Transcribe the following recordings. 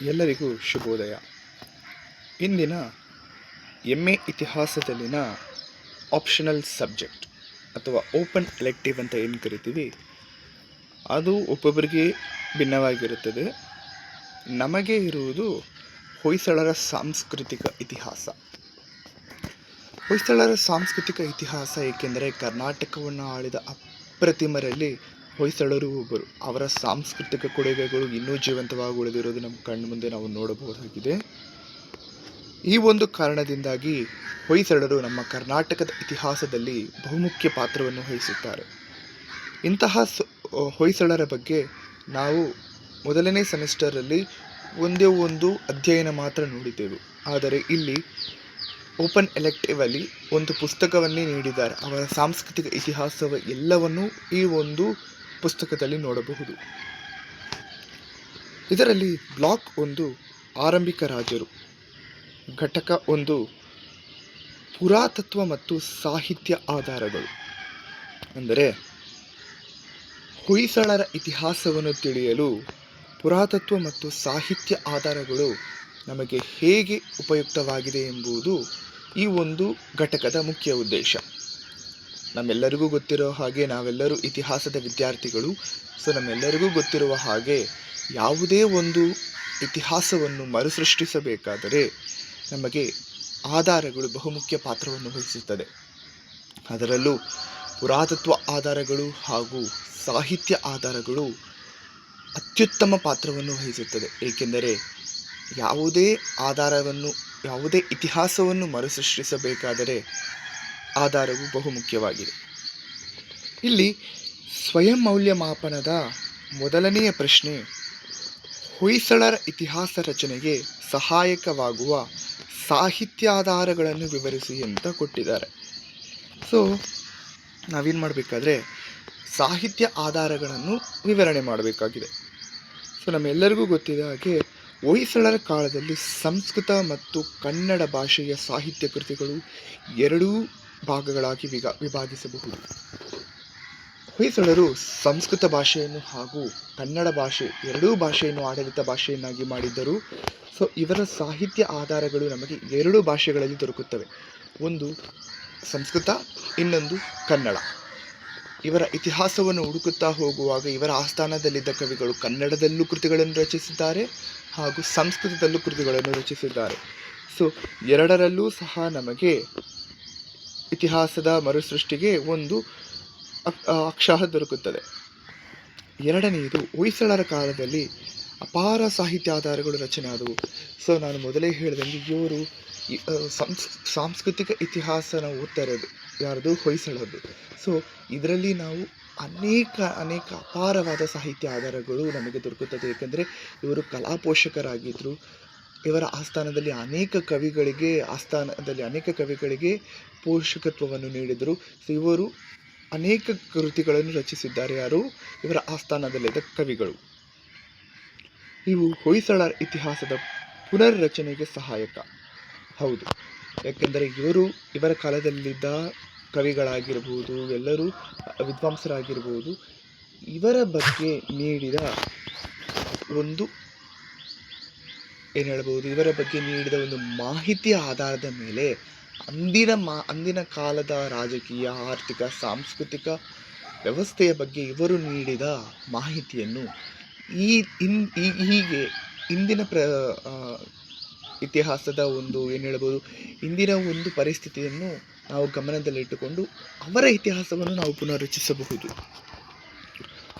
ಎಲ್ಲರಿಗೂ ಶುಭೋದಯ. ಇಂದಿನ ಎಂ ಎ ಇತಿಹಾಸದಲ್ಲಿನ ಆಪ್ಷನಲ್ ಸಬ್ಜೆಕ್ಟ್ ಅಥವಾ ಓಪನ್ ಎಲೆಕ್ಟಿವ್ ಅಂತ ಏನು ಕರಿತೀವಿ? ಅದು ಒಬ್ಬೊಬ್ಬರಿಗೆ ಭಿನ್ನವಾಗಿರುತ್ತದೆ. ನಮಗೆ ಇರುವುದು ಹೊಯ್ಸಳರ ಸಾಂಸ್ಕೃತಿಕ ಇತಿಹಾಸ. ಹೊಯ್ಸಳರ ಸಾಂಸ್ಕೃತಿಕ ಇತಿಹಾಸ ಏಕೆಂದರೆ ಕರ್ನಾಟಕವನ್ನು ಆಳಿದ ಅಪ್ರತಿಮರಲ್ಲಿ ಹೊಯ್ಸಳರು ಒಬ್ಬರು. ಅವರ ಸಾಂಸ್ಕೃತಿಕ ಕೊಡುಗೆಗಳು ಇನ್ನೂ ಜೀವಂತವಾಗಿ ಉಳಿದಿರೋದು ನಮ್ಮ ಕಣ್ಣು ಮುಂದೆ ನಾವು ನೋಡಬಹುದಾಗಿದೆ. ಈ ಒಂದು ಕಾರಣದಿಂದಾಗಿ ಹೊಯ್ಸಳರು ನಮ್ಮ ಕರ್ನಾಟಕದ ಇತಿಹಾಸದಲ್ಲಿ ಬಹುಮುಖ್ಯ ಪಾತ್ರವನ್ನು ವಹಿಸುತ್ತಾರೆ. ಇಂತಹ ಹೊಯ್ಸಳರ ಬಗ್ಗೆ ನಾವು ಮೊದಲನೇ ಸೆಮಿಸ್ಟರಲ್ಲಿ ಒಂದೇ ಒಂದು ಅಧ್ಯಯನ ಮಾತ್ರ ನೋಡಿದ್ದೆವು. ಆದರೆ ಇಲ್ಲಿ ಓಪನ್ ಎಲೆಕ್ಟಿವ್ ಅಲ್ಲಿ ಒಂದು ಪುಸ್ತಕವನ್ನೇ ನೀಡಿದ್ದಾರೆ. ಅವರ ಸಾಂಸ್ಕೃತಿಕ ಇತಿಹಾಸವ ಎಲ್ಲವನ್ನೂ ಈ ಒಂದು ಪುಸ್ತಕದಲ್ಲಿ ನೋಡಬಹುದು. ಇದರಲ್ಲಿ ಬ್ಲಾಕ್ ಒಂದು ಆರಂಭಿಕ ರಾಜರು, ಘಟಕ ಒಂದು ಪುರಾತತ್ವ ಮತ್ತು ಸಾಹಿತ್ಯ ಆಧಾರಗಳು. ಅಂದರೆ ಹೊಯ್ಸಳರ ಇತಿಹಾಸವನ್ನು ತಿಳಿಯಲು ಪುರಾತತ್ವ ಮತ್ತು ಸಾಹಿತ್ಯ ಆಧಾರಗಳು ನಮಗೆ ಹೇಗೆ ಉಪಯುಕ್ತವಾಗಿದೆ ಎಂಬುದು ಈ ಒಂದು ಘಟಕದ ಮುಖ್ಯ ಉದ್ದೇಶ. ನಮ್ಮೆಲ್ಲರಿಗೂ ಗೊತ್ತಿರೋ ಹಾಗೆ ನಾವೆಲ್ಲರೂ ಇತಿಹಾಸದ ವಿದ್ಯಾರ್ಥಿಗಳು. ಸೊ ನಮ್ಮೆಲ್ಲರಿಗೂ ಗೊತ್ತಿರುವ ಹಾಗೆ ಯಾವುದೇ ಒಂದು ಇತಿಹಾಸವನ್ನು ಮರುಸೃಷ್ಟಿಸಬೇಕಾದರೆ ನಮಗೆ ಆಧಾರಗಳು ಬಹುಮುಖ್ಯ ಪಾತ್ರವನ್ನು ವಹಿಸುತ್ತದೆ. ಅದರಲ್ಲೂ ಪುರಾತತ್ವ ಆಧಾರಗಳು ಹಾಗೂ ಸಾಹಿತ್ಯ ಆಧಾರಗಳು ಅತ್ಯುತ್ತಮ ಪಾತ್ರವನ್ನು ವಹಿಸುತ್ತದೆ. ಏಕೆಂದರೆ ಯಾವುದೇ ಆಧಾರವನ್ನು, ಯಾವುದೇ ಇತಿಹಾಸವನ್ನು ಮರುಸೃಷ್ಟಿಸಬೇಕಾದರೆ ಆಧಾರವು ಬಹುಮುಖ್ಯವಾಗಿದೆ. ಇಲ್ಲಿ ಸ್ವಯಂ ಮೌಲ್ಯಮಾಪನದ ಮೊದಲನೆಯ ಪ್ರಶ್ನೆ, ಹೊಯ್ಸಳರ ಇತಿಹಾಸ ರಚನೆಗೆ ಸಹಾಯಕವಾಗುವ ಸಾಹಿತ್ಯಾಧಾರಗಳನ್ನು ವಿವರಿಸಿ ಅಂತ ಕೊಟ್ಟಿದ್ದಾರೆ. ಸೊ ನಾವೇನು ಮಾಡಬೇಕಾದ್ರೆ, ಸಾಹಿತ್ಯ ಆಧಾರಗಳನ್ನು ವಿವರಣೆ ಮಾಡಬೇಕಾಗಿದೆ. ಸೊ ನಮ್ಮೆಲ್ಲರಿಗೂ ಗೊತ್ತಿದೆ ಹಾಗೆ, ಹೊಯ್ಸಳರ ಕಾಲದಲ್ಲಿ ಸಂಸ್ಕೃತ ಮತ್ತು ಕನ್ನಡ ಭಾಷೆಯ ಸಾಹಿತ್ಯ ಕೃತಿಗಳು ಎರಡೂ ಭಾಗಗಳಾಗಿ ವಿಗ ವಿಭಾಗಿಸಬಹುದು. ಹೊಯ್ಸಳರು ಸಂಸ್ಕೃತ ಭಾಷೆಯನ್ನು ಹಾಗೂ ಕನ್ನಡ ಭಾಷೆ ಎರಡೂ ಭಾಷೆಯನ್ನು ಆಡಳಿತ ಭಾಷೆಯನ್ನಾಗಿ ಮಾಡಿದ್ದರು. ಸೊ ಇವರ ಸಾಹಿತ್ಯ ಆಧಾರಗಳು ನಮಗೆ ಎರಡು ಭಾಷೆಗಳಲ್ಲಿ ದೊರಕುತ್ತವೆ. ಒಂದು ಸಂಸ್ಕೃತ, ಇನ್ನೊಂದು ಕನ್ನಡ. ಇವರ ಇತಿಹಾಸವನ್ನು ಹುಡುಕುತ್ತಾ ಹೋಗುವಾಗ ಇವರ ಆಸ್ಥಾನದಲ್ಲಿದ್ದ ಕವಿಗಳು ಕನ್ನಡದಲ್ಲೂ ಕೃತಿಗಳನ್ನು ರಚಿಸಿದ್ದಾರೆ ಹಾಗೂ ಸಂಸ್ಕೃತದಲ್ಲೂ ಕೃತಿಗಳನ್ನು ರಚಿಸಿದ್ದಾರೆ. ಸೊ ಎರಡರಲ್ಲೂ ಸಹ ನಮಗೆ ಇತಿಹಾಸದ ಮರುಸೃಷ್ಟಿಗೆ ಒಂದು ಅಕ್- ಆ, ಅಕ್ಷರ ದೊರಕುತ್ತದೆ. ಎರಡನೆಯದು ಹೊಯ್ಸಳರ ಕಾಲದಲ್ಲಿ ಅಪಾರ ಸಾಹಿತ್ಯ ಆಧಾರಗಳು ರಚನೆ ಆದವು ಸೊ ನಾನು ಮೊದಲೇ ಹೇಳಿದಂಗೆ ಇವರು ಸಂಸ್ ಸಾಂಸ್ಕೃತಿಕ ಇತಿಹಾಸ ನಾವು ಯಾರ್ದು? ಹೊಯ್ಸಳದ್ದು. ಸೊ ಇದರಲ್ಲಿ ನಾವು ಅನೇಕ ಅನೇಕ ಅಪಾರವಾದ ಸಾಹಿತ್ಯ ಆಧಾರಗಳು ನಮಗೆ ದೊರಕುತ್ತದೆ. ಏಕೆಂದರೆ ಇವರು ಕಲಾ ಪೋಷಕರಾಗಿದ್ದರು ಇವರ ಆಸ್ಥಾನದಲ್ಲಿ ಅನೇಕ ಕವಿಗಳಿಗೆ, ಆಸ್ಥಾನದಲ್ಲಿ ಅನೇಕ ಕವಿಗಳಿಗೆ ಪೋಷಕತ್ವವನ್ನು ನೀಡಿದರು. ಸೊ ಇವರು ಅನೇಕ ಕೃತಿಗಳನ್ನು ರಚಿಸಿದ್ದಾರೆ. ಯಾರು? ಇವರ ಆಸ್ಥಾನದಲ್ಲಿದ್ದ ಕವಿಗಳು. ಇವು ಹೊಯ್ಸಳ ಇತಿಹಾಸದ ಪುನರ್ರಚನೆಗೆ ಸಹಾಯಕ. ಹೌದು. ಯಾಕೆಂದರೆ ಇವರು ಇವರ ಕಾಲದಲ್ಲಿದ್ದ ಕವಿಗಳಾಗಿರ್ಬೋದು, ಎಲ್ಲರೂ ವಿದ್ವಾಂಸರಾಗಿರ್ಬೋದು, ಇವರ ಬಗ್ಗೆ ನೀಡಿದ ಒಂದು ಏನು ಹೇಳ್ಬೋದು ಇವರ ಬಗ್ಗೆ ನೀಡಿದ ಒಂದು ಮಾಹಿತಿಯ ಆಧಾರದ ಮೇಲೆ ಅಂದಿನ ಮಾ, ಅಂದಿನ ಕಾಲದ ರಾಜಕೀಯ, ಆರ್ಥಿಕ, ಸಾಂಸ್ಕೃತಿಕ ವ್ಯವಸ್ಥೆಯ ಬಗ್ಗೆ ಇವರು ನೀಡಿದ ಮಾಹಿತಿಯನ್ನು ಈ ಇನ್ ಹೀಗೆ ಇಂದಿನ ಪ್ರ ಇತಿಹಾಸದ ಒಂದು ಏನು ಹೇಳ್ಬೋದು ಇಂದಿನ ಒಂದು ಪರಿಸ್ಥಿತಿಯನ್ನು ನಾವು ಗಮನದಲ್ಲಿಟ್ಟುಕೊಂಡು ಅವರ ಇತಿಹಾಸವನ್ನು ನಾವು ಪುನರ್ರಚಿಸಬಹುದು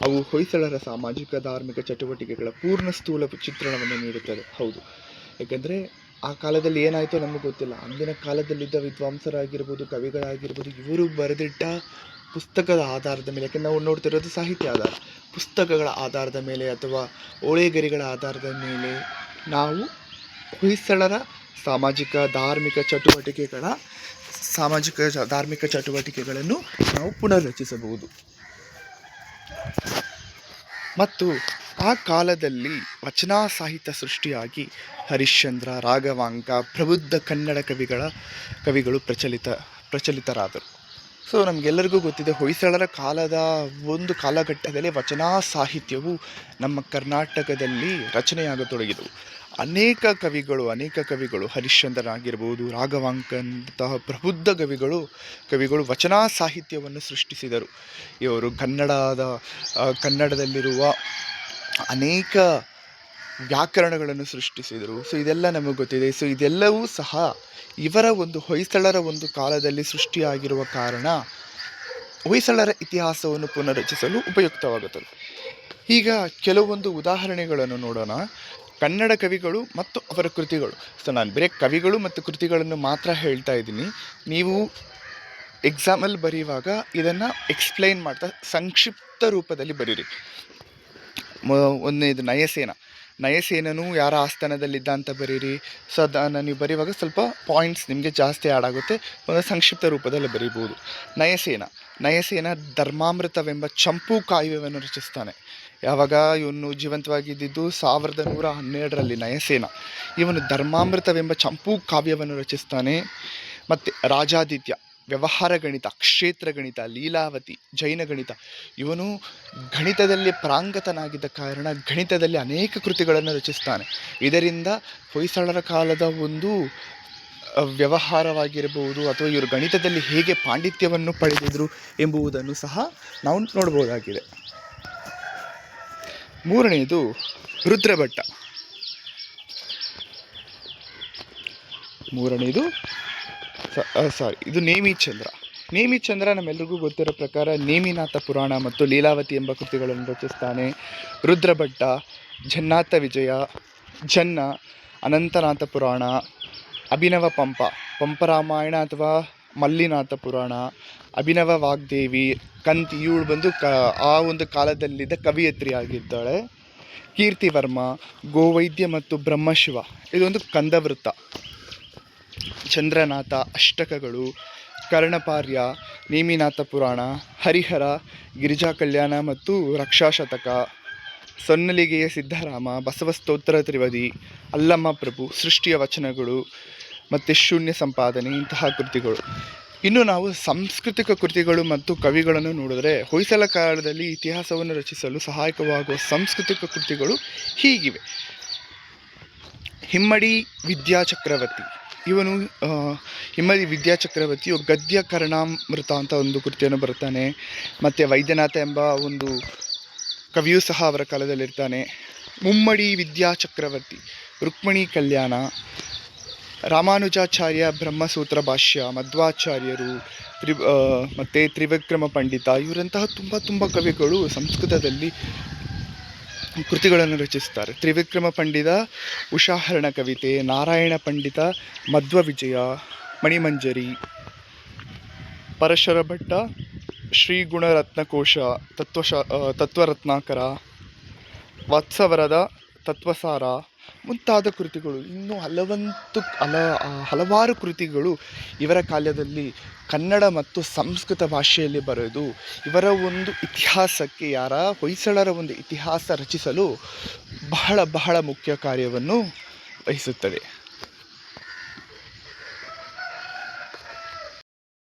ಅವು ಹೊಯ್ಸಳರ ಸಾಮಾಜಿಕ ಧಾರ್ಮಿಕ ಚಟುವಟಿಕೆಗಳ ಪೂರ್ಣ ಸ್ಥೂಲ ಚಿತ್ರಣವನ್ನು ನೀಡುತ್ತದೆ ಹೌದು. ಏಕೆಂದರೆ ಆ ಕಾಲದಲ್ಲಿ ಏನಾಯಿತು ನಮಗೆ ಗೊತ್ತಿಲ್ಲ. ಅಂದಿನ ಕಾಲದಲ್ಲಿದ್ದ ವಿದ್ವಾಂಸರಾಗಿರ್ಬೋದು, ಕವಿಗಳಾಗಿರ್ಬೋದು, ಇವರು ಬರೆದಿಟ್ಟ ಪುಸ್ತಕದ ಆಧಾರದ ಮೇಲೆ ಯಾಕೆಂದ್ರೆ ನಾವು ನೋಡ್ತಿರೋದು ಸಾಹಿತ್ಯ ಆಧಾರ. ಪುಸ್ತಕಗಳ ಆಧಾರದ ಮೇಲೆ ಅಥವಾ ಓಳೆಗರಿಗಳ ಆಧಾರದ ಮೇಲೆ ನಾವು ಹೊಯ್ಸಳರ ಸಾಮಾಜಿಕ, ಧಾರ್ಮಿಕ ಚಟುವಟಿಕೆಗಳ, ಸಾಮಾಜಿಕ, ಧಾರ್ಮಿಕ ಚಟುವಟಿಕೆಗಳನ್ನು ನಾವು ಪುನರ್ರಚಿಸಬಹುದು. ಮತ್ತು ಆ ಕಾಲದಲ್ಲಿ ವಚನಾ ಸಾಹಿತ್ಯ ಸೃಷ್ಟಿಯಾಗಿ ಹರಿಶ್ಚಂದ್ರ, ರಾಘವಾಂಕ, ಪ್ರಬುದ್ಧ ಕನ್ನಡ ಕವಿಗಳ ಕವಿಗಳು ಪ್ರಚಲಿತ, ಪ್ರಚಲಿತರಾದರು. ಸೊ ನಮಗೆಲ್ಲರಿಗೂ ಗೊತ್ತಿದೆ, ಹೊಯ್ಸಳರ ಕಾಲದ ಒಂದು ಕಾಲಘಟ್ಟದಲ್ಲಿ ವಚನ ಸಾಹಿತ್ಯವು ನಮ್ಮ ಕರ್ನಾಟಕದಲ್ಲಿ ರಚನೆಯಾಗತೊಡಗಿದವು. ಅನೇಕ ಕವಿಗಳು ಅನೇಕ ಕವಿಗಳು ಹರಿಶ್ಚಂದ್ರನಾಗಿರ್ಬೋದು ರಾಘವಾಂಕಂತಹ ಪ್ರಬುದ್ಧ ಕವಿಗಳು ಕವಿಗಳು ವಚನ ಸಾಹಿತ್ಯವನ್ನು ಸೃಷ್ಟಿಸಿದರು. ಇವರು ಕನ್ನಡದ ಕನ್ನಡದಲ್ಲಿರುವ ಅನೇಕ ವ್ಯಾಕರಣಗಳನ್ನು ಸೃಷ್ಟಿಸಿದರು. ಸೊ, ಇದೆಲ್ಲ ನಮಗೆ ಗೊತ್ತಿದೆ. ಸೊ, ಇದೆಲ್ಲವೂ ಸಹ ಇವರ ಒಂದು ಹೊಯ್ಸಳರ ಒಂದು ಕಾಲದಲ್ಲಿ ಸೃಷ್ಟಿಯಾಗಿರುವ ಕಾರಣ ಹೊಯ್ಸಳರ ಇತಿಹಾಸವನ್ನು ಪುನರಚಿಸಲು ಉಪಯುಕ್ತವಾಗುತ್ತದೆ. ಈಗ ಕೆಲವೊಂದು ಉದಾಹರಣೆಗಳನ್ನು ನೋಡೋಣ. ಕನ್ನಡ ಕವಿಗಳು ಮತ್ತು ಅವರ ಕೃತಿಗಳು. ಸೊ ನಾನು ಬರೀ ಕವಿಗಳು ಮತ್ತು ಕೃತಿಗಳನ್ನು ಮಾತ್ರ ಹೇಳ್ತಾ ಇದ್ದೀನಿ. ನೀವು ಎಕ್ಸಾಮಲ್ಲಿ ಬರೆಯುವಾಗ ಇದನ್ನು ಎಕ್ಸ್ಪ್ಲೈನ್ ಮಾಡ್ತಾ ಸಂಕ್ಷಿಪ್ತ ರೂಪದಲ್ಲಿ ಬರೀರಿ. ಒಂದನೇದು ನಯಸೇನ. ನಯಸೇನನು ಯಾರ ಆಸ್ಥಾನದಲ್ಲಿದ್ದ ಅಂತ ಬರೀರಿ. ಸೊ ಅದನ್ನು ನೀವು ಬರೆಯುವಾಗ ಸ್ವಲ್ಪ ಪಾಯಿಂಟ್ಸ್ ನಿಮಗೆ ಜಾಸ್ತಿ ಆ್ಯಡ್ ಆಗುತ್ತೆ. ಒಂದು ಸಂಕ್ಷಿಪ್ತ ರೂಪದಲ್ಲಿ ಬರೀಬೋದು ನಯಸೇನ. ನಯಸೇನ ಧರ್ಮಾಮೃತವೆಂಬ ಚಂಪು ಕಾವ್ಯವನ್ನು ರಚಿಸ್ತಾನೆ. ಯಾವಾಗ ಇವನು ಜೀವಂತವಾಗಿದ್ದಿದ್ದು ಸಾವಿರದ ನೂರ ಹನ್ನೆರಡರಲ್ಲಿ ನಯಸೇನ. ಇವನು ಧರ್ಮಾಮೃತವೆಂಬ ಚಂಪು ಕಾವ್ಯವನ್ನು ರಚಿಸ್ತಾನೆ. ಮತ್ತು ರಾಜಾದಿತ್ಯ, ವ್ಯವಹಾರ ಗಣಿತ, ಕ್ಷೇತ್ರ ಗಣಿತ, ಲೀಲಾವತಿ, ಜೈನ ಗಣಿತ. ಇವನು ಗಣಿತದಲ್ಲಿ ಪ್ರಾಂಗತನಾಗಿದ್ದ ಕಾರಣ ಗಣಿತದಲ್ಲಿ ಅನೇಕ ಕೃತಿಗಳನ್ನು ರಚಿಸ್ತಾನೆ. ಇದರಿಂದ ಹೊಯ್ಸಳರ ಕಾಲದ ಒಂದು ವ್ಯವಹಾರವಾಗಿರಬಹುದು ಅಥವಾ ಇವರು ಗಣಿತದಲ್ಲಿ ಹೇಗೆ ಪಾಂಡಿತ್ಯವನ್ನು ಪಡೆದಿದ್ರು ಎಂಬುದನ್ನು ಸಹ ನಾವು ನೋಡ್ಬೋದಾಗಿದೆ. ಮೂರನೆಯದು ರುದ್ರಭಟ್ಟ. ಮೂರನೆಯದು ಸಾರಿ ಇದು ನೇಮಿಚಂದ್ರ. ನೇಮಿಚಂದ್ರ ನಮ್ಮೆಲ್ಲರಿಗೂ ಗೊತ್ತಿರೋ ಪ್ರಕಾರ ನೇಮಿನಾಥ ಪುರಾಣ ಮತ್ತು ಲೀಲಾವತಿ ಎಂಬ ಕೃತಿಗಳನ್ನು ರಚಿಸ್ತಾನೆ. ರುದ್ರಭಟ್ಟ ಜನ್ನಾಥ ವಿಜಯ ಜನ್ನ ಅನಂತನಾಥ ಪುರಾಣ ಅಭಿನವ ಪಂಪ ಪಂಪ ರಾಮಾಯಣ ಅಥವಾ ಮಲ್ಲಿನಾಥ ಪುರಾಣ, ಅಭಿನವ ವಾಗ್ದೇವಿ, ಕಂತಿ ಇವಳು ಬಂದು ಕ, ಆ ಒಂದು ಕಾಲದಲ್ಲಿದ್ದ ಕವಿಯತ್ರಿ ಆಗಿದ್ದಾಳೆ. ಕೀರ್ತಿವರ್ಮ ಗೋವೈದ್ಯ ಮತ್ತು ಬ್ರಹ್ಮಶಿವ, ಇದೊಂದು ಕಂದವೃತ್ತ. ಚಂದ್ರನಾಥ ಅಷ್ಟಕಗಳು, ಕರ್ಣಪಾರ್ಯ, ನೇಮಿನಾಥ ಪುರಾಣ, ಹರಿಹರ, ಗಿರಿಜಾ ಕಲ್ಯಾಣ ಮತ್ತು ರಕ್ಷಾಶತಕ, ಸೊನ್ನಲಿಗೆಯ ಸಿದ್ಧರಾಮ ಬಸವಸ್ತೋತ್ರ ತ್ರಿವದಿ, ಅಲ್ಲಮ್ಮ ಪ್ರಭು, ಸೃಷ್ಟಿಯ ವಚನಗಳು ಮತ್ತು ಶೂನ್ಯ ಸಂಪಾದನೆ, ಇಂತಹ ಕೃತಿಗಳು. ಇನ್ನು ನಾವು ಸಾಂಸ್ಕೃತಿಕ ಕೃತಿಗಳು ಮತ್ತು ಕವಿಗಳನ್ನು ನೋಡಿದರೆ ಹೊಯ್ಸಳ ಕಾಲದಲ್ಲಿ ಇತಿಹಾಸವನ್ನು ರಚಿಸಲು ಸಹಾಯಕವಾಗುವ ಸಾಂಸ್ಕೃತಿಕ ಕೃತಿಗಳು ಹೀಗಿವೆ. ಹಿಮ್ಮಡಿ ವಿದ್ಯಾಚಕ್ರವರ್ತಿ ಇವನು ಹಿಮ್ಮಡಿ ವಿದ್ಯಾಚಕ್ರವರ್ತಿಯು ಗದ್ಯ ಕರ್ಣಾಮೃತ ಅಂತ ಒಂದು ಕೃತಿಯನ್ನು ಬರ್ತಾನೆ ಮತ್ತು ವೈದ್ಯನಾಥ ಎಂಬ ಒಂದು ಕವಿಯೂ ಸಹ ಅವರ ಕಾಲದಲ್ಲಿರ್ತಾನೆ. ಮುಮ್ಮಡಿ ವಿದ್ಯಾಚಕ್ರವರ್ತಿ ರುಕ್ಮಿಣಿ ಕಲ್ಯಾಣ ರಾಮಾನುಜಾಚಾರ್ಯ ಬ್ರಹ್ಮಸೂತ್ರ ಭಾಷ್ಯ, ಮಧ್ವಾಚಾರ್ಯರು, ತ್ರಿ ಮತ್ತು ತ್ರಿವಿಕ್ರಮ ಪಂಡಿತ, ಇವರಂತಹ ತುಂಬ ತುಂಬ ಕವಿಗಳು ಸಂಸ್ಕೃತದಲ್ಲಿ ಕೃತಿಗಳನ್ನು ರಚಿಸ್ತಾರೆ. ತ್ರಿವಿಕ್ರಮ ಪಂಡಿತ, ಉಷಾಹರಣ ಕವಿತೆ, ನಾರಾಯಣ ಪಂಡಿತ ಮಧ್ವ ವಿಜಯ ಮಣಿಮಂಜರಿ ಪರಶರ ಭಟ್ಟ ಶ್ರೀ ಗುಣರತ್ನಕೋಶ ತತ್ವಶ ತತ್ವರತ್ನಾಕರ, ವತ್ಸವರದ ತತ್ವಸಾರ ಮುಂತಾದ ಕೃತಿಗಳು, ಇನ್ನೂ ಹಲವಂತು ಹಲ ಹಲವಾರು ಕೃತಿಗಳು ಇವರ ಕಾಲದಲ್ಲಿ ಕನ್ನಡ ಮತ್ತು ಸಂಸ್ಕೃತ ಭಾಷೆಯಲ್ಲಿ ಬರೆದು ಇವರ ಒಂದು ಇತಿಹಾಸಕ್ಕೆ ಯಾರ ಹೊಯ್ಸಳರ ಒಂದು ಇತಿಹಾಸ ರಚಿಸಲು ಬಹಳ ಬಹಳ ಮುಖ್ಯ ಕಾರ್ಯವನ್ನು ವಹಿಸುತ್ತದೆ